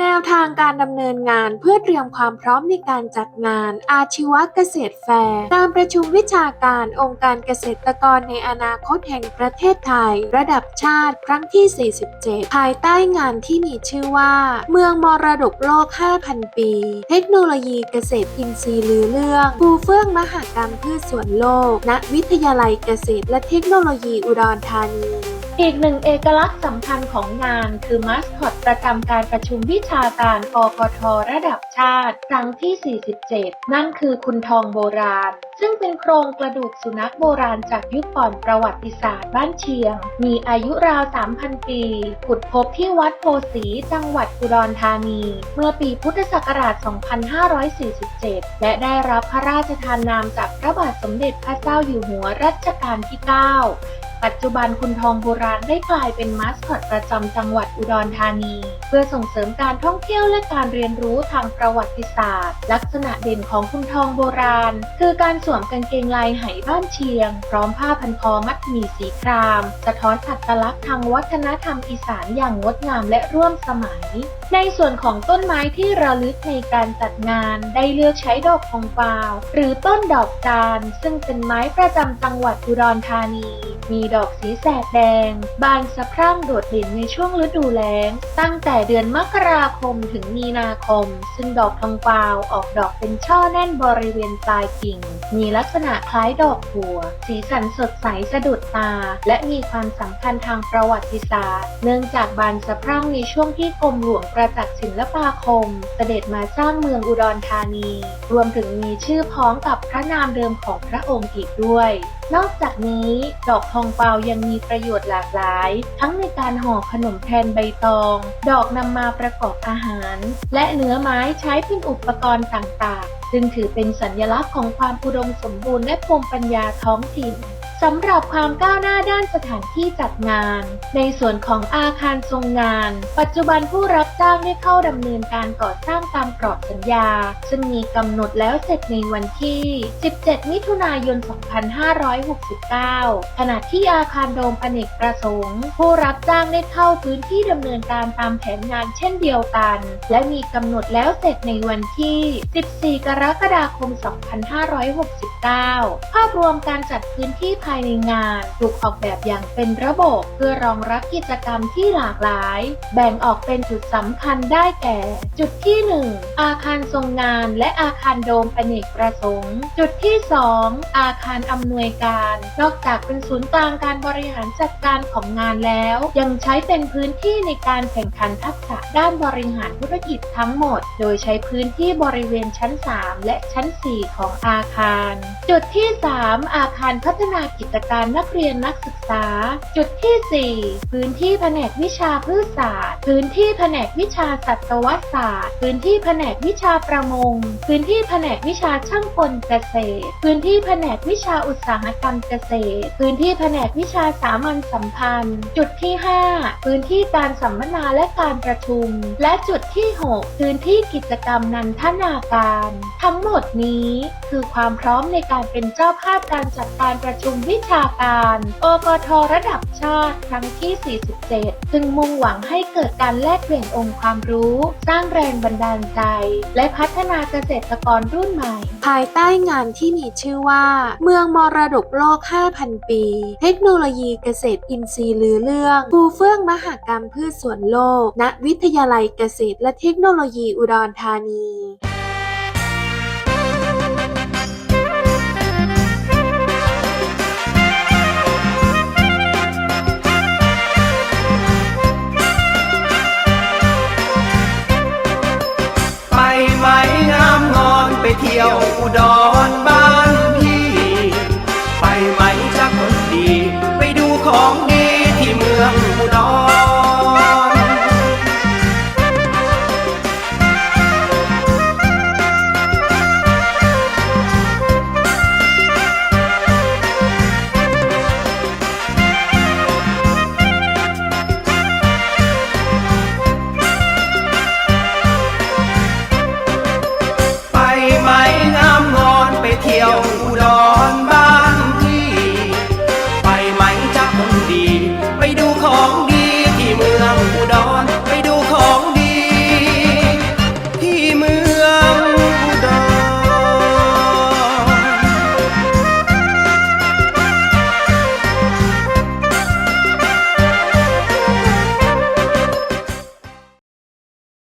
แนวทางการดำเนินงานเพื่อเตรียมความพร้อมในการจัดงาน อาชีวะเกษตรแฟร์การประชุมวิชาการองค์การเกษตรกรในอนาคตแห่งประเทศไทย ระดับชาติครั้งที่ 47 ภายใต้งานที่มีชื่อว่า เมืองมรดกโลก 5,000 ปี เทคโนโลยีเกษตรอินทรีย์ลือเรื่องภูเฟื่องมหากรรมพืชสวนโลก ณวิทยาลัยเกษตรและเทคโนโลยีอุดรธานี อีกหนึ่งเอกลักษณ์สำคัญของงานคือมัสคอตประจำการประชุมวิชาการกกทระดับชาติ ครั้งที่ 47 นั่นคือคุณทองโบราณ ซึ่งเป็นโครงกระดูกสุนัขโบราณจากยุคก่อนประวัติศาสตร์บ้านเชียง มีอายุราว 3,000 ปี ขุดพบที่วัดโพสีจังหวัดอุดรธานี เมื่อปีพุทธศักราช 2547 และได้รับพระราชทานนามจากพระบาทสมเด็จพระเจ้าอยู่หัวรัชกาลที่ 9 ปัจจุบันคุณทองโบราณได้กลายเป็นมาสคอตประจำจังหวัดอุดรธานี เพื่อส่งเสริมการท่องเที่ยวและการเรียนรู้ทางประวัติศาสตร์ ลักษณะเด่นของคุณทองโบราณ คือการสวมกางเกงลายไหบ้านเชียง พร้อมผ้าพันคอมัดหมี่สีคราม สะท้อนอัตลักษณ์ทางวัฒนธรรมอีสานอย่างงดงามและร่วมสมัย ในส่วนของต้นไม้ที่ระลึกในการจัดงานได้เลือกใช้ดอกทองกวาว หรือต้นดอกจานซึ่งเป็นไม้ประจำจังหวัดอุดรธานี มีดอกสีแสดแดง บานสะพรั่งโดดเด่นในช่วงฤดูแล้ง ตั้งแต่เดือนมกราคมถึงมีนาคม ซึ่งดอกทองกวาวออกดอกเป็นช่อแน่นบริเวณปลายกิ่ง มีลักษณะคล้ายดอกบัว สีสันสดใสสะดุดตา และมีความสำคัญทางประวัติศาสตร์ เนื่องจากบานสะพรั่งในช่วงที่กรมหลวงประจักษ์ศิลปาคม เสด็จมาสร้างเมืองอุดรธานี รวมถึงมีชื่อพ้องกับพระนามเดิมของพระองค์อีกด้วย นอกจากนี้ดอกทองเปายังมีประโยชน์หลากหลาย ทั้งในการห่อขนมแทนใบตอง ดอกนำมาประกอบอาหาร และเนื้อไม้ใช้เป็นอุปกรณ์ต่างๆ จึงถือเป็นสัญลักษณ์ของความอุดมสมบูรณ์และภูมิปัญญาท้องถิ่น สำหรับความก้าวหน้าด้านสถานที่จัดงาน ในส่วนของอาคารทรงงาน ปัจจุบันผู้รับจ้างได้เข้าดำเนินการก่อสร้างตามกรอบสัญญา ซึ่งมีกำหนดแล้วเสร็จในวันที่ 17 มิถุนายน 2569 ขณะที่อาคารโดมอเนกประสงค์ ผู้รับจ้างได้เข้าพื้นที่ดำเนินการตามแผนงานเช่นเดียวกัน และมีกำหนดแล้วเสร็จในวันที่ 14 กรกฎาคม 2569 ภาพรวมการจัดพื้นที่ภายในงานถูกออกแบบอย่างเป็นระบบเพื่อรองรับกิจกรรมที่หลากหลาย แบ่งออกเป็นจุดสำคัญได้แก่ จุดที่ 1 อาคารทรงงานและอาคารโดมอเนกประสงค์ จุดที่ 2 อาคารอำนวยการ นอกจากเป็นศูนย์กลางการบริหารจัดการของงานแล้ว ยังใช้เป็นพื้นที่ในการแข่งขันทักษะด้านบริหารธุรกิจทั้งหมด โดยใช้พื้นที่บริเวณชั้น 3 และชั้น 4 ของอาคาร จุดที่ 3 อาคารพัฒนากิจการนักเรียนนักศึกษา จุดที่ 4 พื้นที่แผนกวิชาพืชศาสตร์ พื้นที่แผนกวิชาสัตวศาสตร์ พื้นที่แผนกวิชาประมง พื้นที่แผนกวิชาช่างกลเกษตร พื้นที่แผนกวิชาอุตสาหกรรมเกษตร พื้นที่แผนกวิชาสามัญสัมพันธ์ จุดที่ 5 พื้นที่การสัมมนาและการประชุม และจุดที่ 6 พื้นที่กิจกรรมนันทนาการ ทั้งหมดนี้คือความพร้อมในการเป็นเจ้าภาพการจัดการประชุมวิชาการอกทระดับชาติครั้งที่ 47 ซึ่งมุ่งหวังให้เกิดการแลกเปลี่ยนองค์ความรู้ สร้างแรงบันดาลใจ และพัฒนาเกษตรกรรุ่นใหม่ ภายใต้งานที่มีชื่อว่า เมืองมรดกโลก 5,000 ปี เทคโนโลยีเกษตรอินทรีย์ลือเรื่องภูเฟื่องมหากรรมพืชสวนโลก ณ วิทยาลัยเกษตรและเทคโนโลยีอุดรธานี เที่ยวอุดร